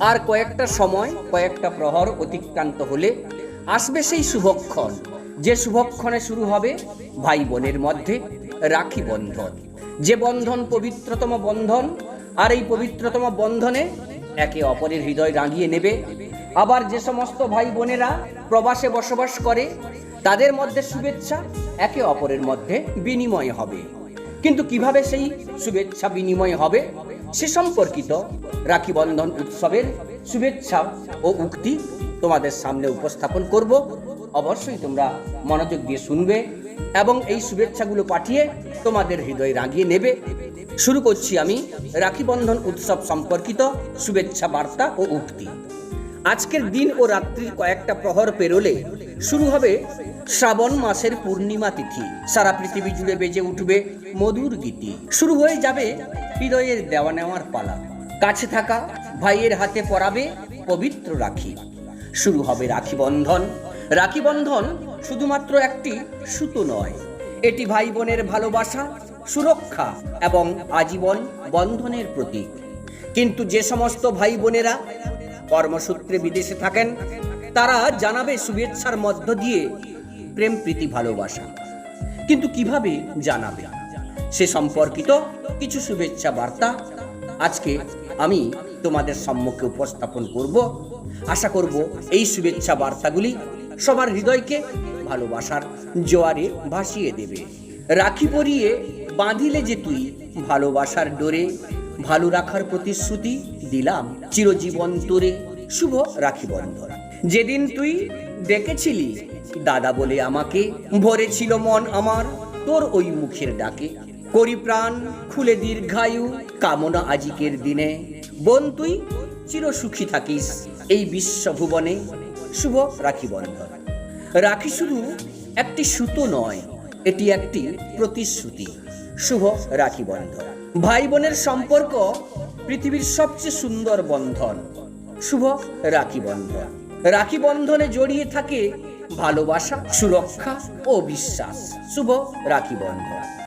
আর কয়েকটা সময়, কয়েকটা প্রহর অতিক্রান্ত হলে আসবে সেই শুভক্ষণ। যে শুভক্ষণে শুরু হবে ভাই বোনের মধ্যে রাখি বন্ধন। যে বন্ধন পবিত্রতম বন্ধন, আর এই পবিত্রতম বন্ধনে একে অপরের হৃদয় রাঙিয়ে নেবে। আবার যে সমস্ত ভাই বোনেরা প্রবাসে বসবাস করে, তাদের মধ্যে শুভেচ্ছা একে অপরের মধ্যে বিনিময় হবে। কিন্তু কীভাবে সেই শুভেচ্ছা বিনিময় হবে? সে সম্পর্কিত রাখি বন্ধন উৎসবের শুভেচ্ছা ও উক্তি তোমাদের সামনে উপস্থাপন করব। অবশ্যই তোমরা মনোযোগ দিয়ে শুনবে এবং এই শুভেচ্ছাগুলো পাঠিয়ে তোমাদের হৃদয় রাগিয়ে নেবে। শুরু করছি আমি রাখি বন্ধন উৎসব সম্পর্কিত শুভেচ্ছা বার্তা ও উক্তি। আজকের দিন ও রাত্রির কয়েকটা প্রহর পেরোলে শুরু হবে শ্রাবণ মাসের পূর্ণিমা তিথি। সারা পৃথিবী জুড়ে বেজে উঠবে মধুর গীতি। শুরু হয়ে যাবে হৃদয়ের দেওয়া নেওয়ার পালা। কাছে থাকা ভাইয়ের হাতে পরাবে পবিত্র রাখি। শুরু হবে রাখি বন্ধন। রাখি বন্ধন শুধুমাত্র একটি সুতো নয়। এটি ভাই বোনের ভালোবাসা, সুরক্ষা এবং আজীবন বন্ধনের প্রতীক। কিন্তু যে সমস্ত ভাই বোনেরা কর্মসূত্রে বিদেশে থাকেন, তারা জানাবে শুভেচ্ছার মধ্য দিয়ে প্রেম প্রীতি ভালোবাসা। কিন্তু কীভাবে জানাবে? সে সম্পর্কিত কিছু শুভেচ্ছা বার্তা আজকে আমি তোমাদের সম্মুখে উপস্থাপন করব। আশা করব এই শুভেচ্ছা বার্তাগুলি সবার হৃদয়কে ভালোবাসার জোয়ারে ভাসিয়ে দেবে। রাখি পরিয়ে বাঁধিলে যে তুই ভালোবাসার ডোরে, ভালো রাখার প্রতিশ্রুতি দিলাম চিরজীবন তোরে। শুভ রাখি বন্ধন। যেদিন তুই ডেকেছিলি, দাদা বলে আমাকে ভরেছিল মন আমার, তোর ওই মুখের ডাকে। করি প্রাণ খুলে দীর্ঘায়ু কামনা আজিকের দিনে। বোন তুই, চিরসুখী থাকিস এই বিশ্বভুবনে। শুভ রাখি বন্ধন রাখি শুধু একটি সুতো নয়, এটি একটি প্রতিশ্রুতি। শুভ রাখি বন্ধন ভাই বোনের সম্পর্ক পৃথিবীর সবচেয়ে সুন্দর বন্ধন। শুভ রাখি বন্ধন রাখি বন্ধনে জড়িয়ে থাকে ভালোবাসা, সুরক্ষা ও বিশ্বাস। শুভ রাখি বন্ধন